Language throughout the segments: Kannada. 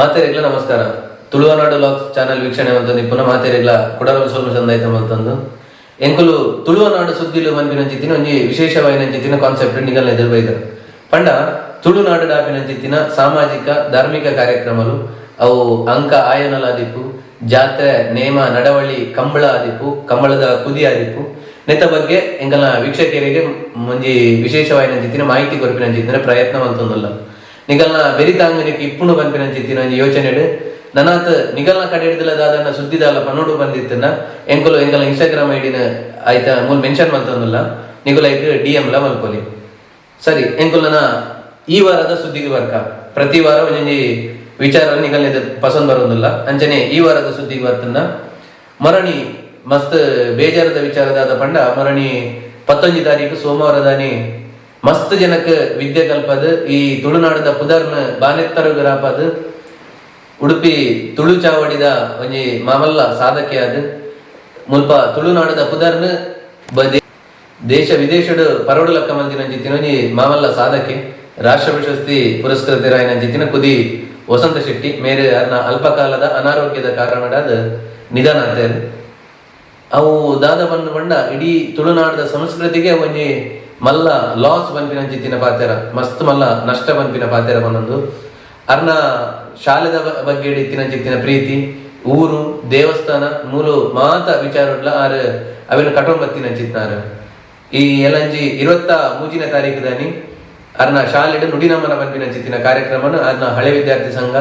ಮಾತೇರಿಗ್ಲ, ನಮಸ್ಕಾರ. ತುಳುವನಾಡು ಲಾಕ್ ಚಾನೆಲ್ ವೀಕ್ಷಣೆ ಮಂತಂದು ಪುನಃ ಮಾತೇರಿಗ್ಲ ಕುಡಲ ಚಂದ ಐತೆ ಮಂತಂದು ಎಂಕುಲು ತುಳುವನಾಡು ಸುದ್ದಿಲು ಬಂದಿನಂಚಿತ್ತಿನ ಒಂಜಿ ವಿಶೇಷವಾಯಿನಂಚಿತ್ತಿನ ಕಾನ್ಸೆಪ್ಟ್ ನಿಗಲ್ನ ಎದುರು ಬೈದರು ಪಂಡ ತುಳುನಾಡು ಡಾಬಿನಂಚಿತ್ತಿನ ಸಾಮಾಜಿಕ, ಧಾರ್ಮಿಕ ಕಾರ್ಯಕ್ರಮಲು, ಅವು ಅಂಕ ಆಯನಲ ಆದಿಪ್ಪು ಜಾತ್ರೆ, ನೇಮ, ನಡವಳಿ, ಕಂಬಳ ಆದಿಪ್ಪು, ಕಂಬಳದ ಕುದಿ ಆದಿಪ್ಪು. ನೆತ್ತ ಬಗ್ಗೆ ಎಂಕಲ್ನ ವೀಕ್ಷಕರಿಗೆ ಒಂಜಿ ವಿಶೇಷವಾಯಿನಂಚಿತ್ತಿನ ಮಾಹಿತಿ ಕೊರಪಿನಂಚಿತ್ತಿನ ಪ್ರಯತ್ನ ಮಂತೊಂದುಲ್ಲ ನಿಗಲ್ನ ಬೆರಿತಾಂಗನಿಕ್ಕೆ ಇಪ್ಪುಣು ಬಂದಿನ ಚಿತ್ತಿನ ಯೋಚನೆಡು ನನಾತ್ ನಿಗಲ್ನ ಕಡೆ ಹಿಡಿದಲದಾದನ್ನ ಸುದ್ದಿದಲ್ಲ ಪನ್ನೋಡು ಬಂದಿತ್ತನ್ನ. ಎಂಕುಲು ಎಂಕಲ ಇನ್ಸ್ಟಾಗ್ರಾಮ್ ಐಡಿನ ಆಯ್ತಾ ಮೂಲ್ ಮೆನ್ಷನ್ ಮಂತೊಂದುಲ್ಲ ನಿಗುಲ ಐತೆ ಡಿ ಎಂ ಲ ಮಲ್ಕೊಲಿ. ಸರಿ, ಎಂಕುಲನ ಈ ವಾರದ ಸುದ್ದಿಗೆ ಬರ್ಕ. ಪ್ರತಿ ವಾರ ಒಂಜೊಂಜಿ ವಿಚಾರ ನಿಗಲ್ ಪಸಂದ್ ಬರೋದಿಲ್ಲ. ಅಂಚನೆ ಈ ವಾರದ ಸುದ್ದಿಗೆ ಬರ್ತನ್ನ. ಮರಣಿ ಮಸ್ತ್ ಬೇಜಾರದ ವಿಚಾರದಾದ ಪಂಡ ಮರಣಿ ಪತ್ತೊಂಜಿ ತಾರೀಕು ಸೋಮವಾರದಾನಿ ಮಸ್ತ್ ಜನಕ್ಕೆ ವಿದ್ಯೆ ಕಲ್ಪದ ಈ ತುಳುನಾಡದ ಪುದರ್ನ ಬಾನೆತ್ತರಗು ಗ್ರಾಪದ ಉಡುಪಿ ತುಳು ಚಾವಡಿದ ಒಂಜಿ ಮಾಮಲ್ಲ ಸಾಧಕೆ ಅದು ಮುಲ್ಪ ತುಳುನಾಡದ ಪುದರ್ನ ದೇಶ ವಿದೇಶಡು ಪರೋಡು ಲಕ್ಕ ಮಂದಿನ ಜಿತ್ತಿನ ಒಂಜಿ ಮಾಮಲ್ಲ ಸಾಧಕೆ. ರಾಷ್ಟ್ರ ಪ್ರಶಸ್ತಿ ಪುರಸ್ಕೃತರಾಯಿನ ಜಿತ್ತಿನ ಕುದಿ ವಸಂತ ಶೆಟ್ಟಿ. ಮೇರೆ ಅರ್ನ ಅಲ್ಪಕಾಲದ ಅನಾರೋಗ್ಯದ ಕಾರಣಡಾದ ನಿಧನ ಅಂತ ಅವು ದಾದ ಬಂದು ಬಂಡ ಇಡೀ ತುಳುನಾಡದ ಸಂಸ್ಕೃತಿಗೆ ಒಂಜಿ ಮಲ್ಲ ಲಾಸ್ ಬಂಪಿನ ಪಾತೆರ ಮಸ್ತ್ ಮಲ್ಲ, ನಷ್ಟ ಬಂಪಿನ ಪಾತೆರ ಬಂದೊಂದು ಅರ್ನ ಶಾಲೆದ ಬಗ್ಗೆ ಇತ್ತಿನ ಜಿತ್ತಿನ ಪ್ರೀತಿ, ಊರು, ದೇವಸ್ಥಾನ ಮೂಲು ಮಾತ ವಿಚಾರ ಆರ್ ಅವಿನ ಕಟೋಂಬತ್ತಿನ ಚಿತ್ನಾರ ಈ ಎಲಂಜಿ ಇರುವತ್ತ ಮೂಜಿನ ತಾರೀಕು ದಾನಿ ಅರ್ನ ಶಾಲೆಡ್ ನುಡಿನಮನ ಬಂಪಿನ ಚಿತ್ತಿನ ಕಾರ್ಯಕ್ರಮನ, ಅರ್ನ ಹಳೆ ವಿದ್ಯಾರ್ಥಿ ಸಂಘ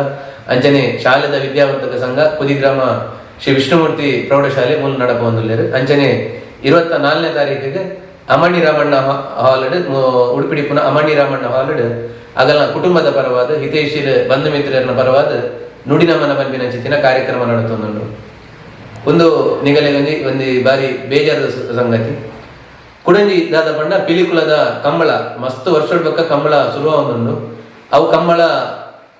ಅಂಚನೆ ಶಾಲೆದ ವಿದ್ಯಾವರ್ಧಕ ಸಂಘ, ಕುದಿಗ್ರಾಮ ಶ್ರೀ ವಿಷ್ಣುಮೂರ್ತಿ ಪ್ರೌಢಶಾಲೆ ಮೂಲ ನಡಪ ಅಂಚನೆ ಇರುವತ್ತ ನಾಲ್ಕನೇ ತಾರೀಕಿಗೆ ಅಮಣಿ ರಾಮಣ್ಣ ಹಾಲಡ್ ಉಡುಪಿಡಿ ಪುನಃ ಅಮಣಿ ರಾಮಣ್ಣ ಹಾಲಡ್. ಅಗಲ ಕುಟುಂಬದ ಪರವಾದ ಹಿತೈಷಿರ ಬಂಧು ಮಿತ್ರರನ್ನ ಪರವಾದ ನುಡಿನಮನ ಬಂಪಿನ ಚಿತ್ತಿನ ಕಾರ್ಯಕ್ರಮ ನಡತೊಂದುಂಡು ಒಂದು ನಿಗಲೆಗೊಂಜಿ, ಒಂದು ಬಾರಿ ಬೇಜಾರದ ಸಂಗತಿ. ಕುಡಂಜಿ ದಾದ ಪಂಡ ಪಿಲಿಕುಲದ ಕಂಬಳ, ಮಸ್ತ್ ವರ್ಷದ ಬಕ್ಕ ಕಂಬಳ ಶುರುವಾಗುಂಡು ಅವು ಕಂಬಳ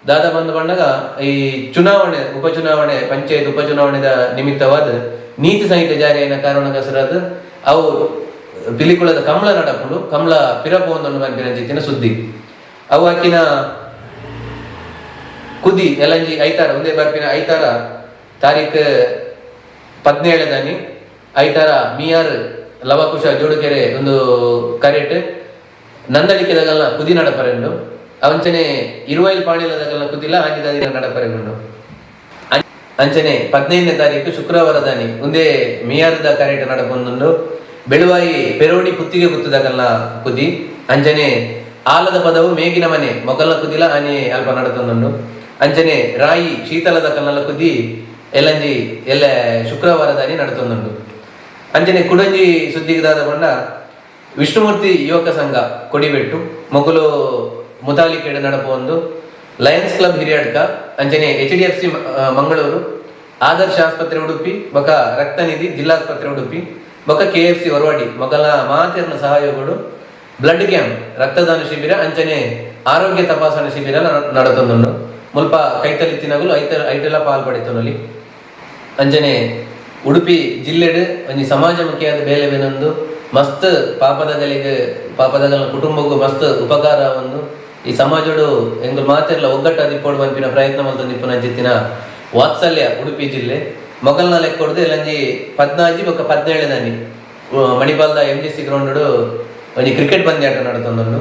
ದಾದ ಬಂದು ಬಂಡಾಗ ಈ ಚುನಾವಣೆ, ಉಪಚುನಾವಣೆ, ಪಂಚಾಯತ್ ಉಪಚುನಾವಣೆದ ನಿಮಿತ್ತವಾದ ನೀತಿ ಸಂಹಿತೆ ಜಾರಿಯಾದ ಕಾರಣಕ್ಕಸರಾದ ಅವು ಪಿಲಿಕುಳದ ಕಮಲ ನಡಪುಂಡು. ಕಮಲ ಪಿರಪ ಒಂದೊಂದು ಬಂದಿನ ಜಿತ್ತಿನ ಸುದ್ದಿ. ಅವು ಆಕಿನ ಕುದಿ ಎಲ್ಲಂಜಿ ಐತಾರ, ಒಂದೇ ಬರ್ಪಿನ ಐತಾರ, ತಾರೀಖ್ ಪದ್ನೇಳದಾನಿ ಐತಾರ ಮಿಯಾರ್ ಲವಕುಶ ಜೋಡುಕೆರೆ ಒಂದು ಕರೆಟ್ ನಂದಳಿಕೆದಾಗಲ್ಲ ಕುದಿ ನಡಪರೆಂಡು. ಅವಂಚನೆ ಇರುವೈಲ್ ಪಾಣಿಲದಾಗಲ್ಲ ಕುದಿಲ್ಲ ಆಗಿದ ನಡಪರೆಂಡು. ಅಂಚನೆ ಪದ್ನೈದನೇ ತಾರೀಕು ಶುಕ್ರವಾರ ದಾನಿ, ಒಂದೇ ಮಿಯಾರದ ಕರೆಟ್ ನಡಪೊಂದುಂಡು. ಬೆಳುವಾಯಿ ಪೆರೋಡಿ ಕುತ್ತಿಗೆ ಕುತ್ತದಾಗಲ್ಲ ಕುದಿ, ಅಂಜನೆ ಆಲದ ಪದವು ಮೇಗಿನ ಮನೆ, ಮೊಗಲ ಕುದಿಲ ಆನೆ ಅಲ್ಪ ನಡತೊಂದುಂಡು ಅಂಜನೆ ರಾಯಿ ಶೀತಲದ ಕಲ್ಲಲ ಕುದಿ ಎಲ್ಲಂಜಿ ಎಲ್ಲ ಶುಕ್ರವಾರದ ಅನಿ ನಡತೊಂದುಂಡು ಅಂಜನೆ ಕುಡಂಜಿ ಸುದ್ದಿಗದಾದ ಬಣ್ಣ, ವಿಷ್ಣುಮೂರ್ತಿ ಯುವಕ ಸಂಘ ಕೊಡಿಬೆಟ್ಟು, ಮೊಗಲು ಮುತಾಲಿಕೆಡೆ ನಡಪೊಂದು ಲಯನ್ಸ್ ಕ್ಲಬ್ ಹಿರಿಯಡ್ಕ, ಅಂಜನೆ H D F C Mangaluru, Adarsha ಆಸ್ಪತ್ರೆ ಉಡುಪಿ, ಬಕ ರಕ್ತನಿಧಿ ಜಿಲ್ಲಾಸ್ಪತ್ರೆ ಉಡುಪಿ ಬೊಕ ಕೆ ಎಫ್ ಸಿ ಹೊರವಾಡಿ ಮೊಗಲ ಮಾತೆಯನ್ನು ಸಹಯೋಗಗಳು ಬ್ಲಡ್ ಕ್ಯಾಂಪ್ ರಕ್ತದಾನ ಶಿಬಿರ ಅಂಚನೆ ಆರೋಗ್ಯ ತಪಾಸಣಾ ಶಿಬಿರ ನಡೆದೊಂದು ಮುಲ್ಪ ಕೈತಲಿತ್ತಿನಗಲು ಐತ ಐಟೆಲ್ಲ ಪಾಲ್ಪಡಿತನಲ್ಲಿ ಅಂಜನೆ, ಉಡುಪಿ ಜಿಲ್ಲೆಡ್ ಒಂಜಿ ಸಮಾಜಮುಖಿಯಾದ ಬೇಲೆ ಬೇನೊಂದು ಮಸ್ತ್ ಪಾಪದಗಳಿಗೆ, ಪಾಪದಗಳ ಕುಟುಂಬಕ್ಕೂ ಮಸ್ತ್ ಉಪಕಾರ ಒಂದು, ಈ ಸಮಾಜಡು ಹೆಂಗ್ ಮಾತೆಲ್ಲ ಒಗ್ಗಟ್ಟ ದಿಪ್ಪೋಡು ಬಂಪಿನ ಪ್ರಯತ್ನ ಮಲ್ತೊಂದಿಪ್ಪುನ ಜಿತ್ತಿನ ವಾತ್ಸಲ್ಯ ಉಡುಪಿ ಜಿಲ್ಲೆ. ಮೊಗಲ್ನ ಲೆಕ್ಕ ಹೊಡೆದು ಇಲ್ಲಂಜಿ ಪದ್ನಾಜಿ ಬೊಕ್ಕ ಪದ್ನೇಳು ದಾನಿ ಉ- ಮಣಿಪಾಲ್ದ ಎಂ ಜಿ ಸಿ ಗ್ರೌಂಡ್ ಒಂಜಿ ಕ್ರಿಕೆಟ್ ಪಂದ್ಯಾಟ ನಡತೊಂದುಂಡು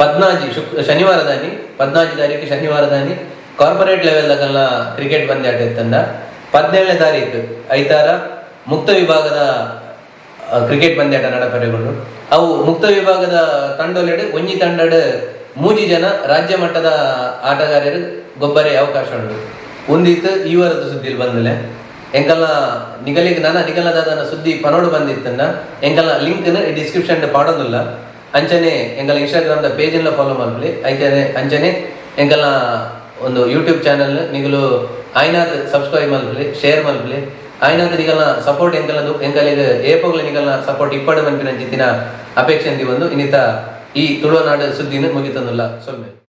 ಪದ್ನಾಜಿ, ಶುಕ್ ಶನಿವಾರ ದಾನಿ ಪದ್ನಾಜಿ ತಾರೀಕು ಶನಿವಾರ ದಾನಿ ಕಾರ್ಪೊರೇಟ್ ಲೆವೆಲ್ ಲೆವೆಲ್ದಾಗೆಲ್ಲ ಕ್ರಿಕೆಟ್ ಪಂದ್ಯಾಟ ಇತ್ತಂಡ ಪದ್ನೇಳನೇ ತಾರೀಕು ಐತಾರ. ಮುಕ್ತ ವಿಭಾಗದ ಕ್ರಿಕೆಟ್ ಪಂದ್ಯಾಟ ನಡಪರೆಗೊಂಡು. ಅವು ಮುಕ್ತ ವಿಭಾಗದ ತಂಡೊಲೆಡೆ ಒಂಜಿ ತಂಡಡ್ ಮೂಜಿ ಜನ ರಾಜ್ಯ ಮಟ್ಟದ ಆಟಗಾರರು ಗೊಬ್ಬರೆ ಅವಕಾಶ ಉಂಟು ಒಂದಿತ್ತು ಈ ವಾರದ ಸುದ್ದಿಲಿ ಬಂದಲೆ ಎಂಕಲ್ನ ನಿಗಲಿಗೆ ನನ್ನ ನಿಗಲದಾದ ಸುದ್ದಿ ಪನೋಡು ಬಂದಿತ್ತನ್ನ ಎಂಕಲ್ನ ಲಿಂಕ್ ಡಿಸ್ಕ್ರಿಪ್ಷನ್ ಪಾಡೋದಿಲ್ಲ. ಅಂಚನೆ ಎಂಕಲ ಇನ್ಸ್ಟಾಗ್ರಾಮ್ದ ಪೇಜನ್ನ ಫಾಲೋ ಮಾಡ್ಲಿ ಐತೆ ಅಂಚನೆ ಎಂಕಲ್ನ ಒಂದು ಯೂಟ್ಯೂಬ್ ಚಾನಲ್ ನಿಗಲು ಆಯ್ನಾದ್ ಸಬ್ಸ್ಕ್ರೈಬ್ ಮಲ್ಪಲಿ ಶೇರ್ ಮಲ್ಪಲಿ ಆಯ್ನಾದ್ ನಿಗಲ್ನ ಸಪೋರ್ಟ್ ಎಂಕಲದು ಎಂಕಲಿಗೆ ಏಪೋಗ್ಲ ನಿಗಲ್ನ ಸಪೋರ್ಟ್ ಇಪ್ಪಡು ಮನ್ಪಿನ ಜಿತ್ತಿನ ಅಪೇಕ್ಷೆ ಬಂದು ಇನ್ನಿತ ಈ ತುಳುನಾಡು ಸುದ್ದಿನ ಮುಗಿತಂದಿಲ್ಲ. ಸೊಲ್ಮೆ.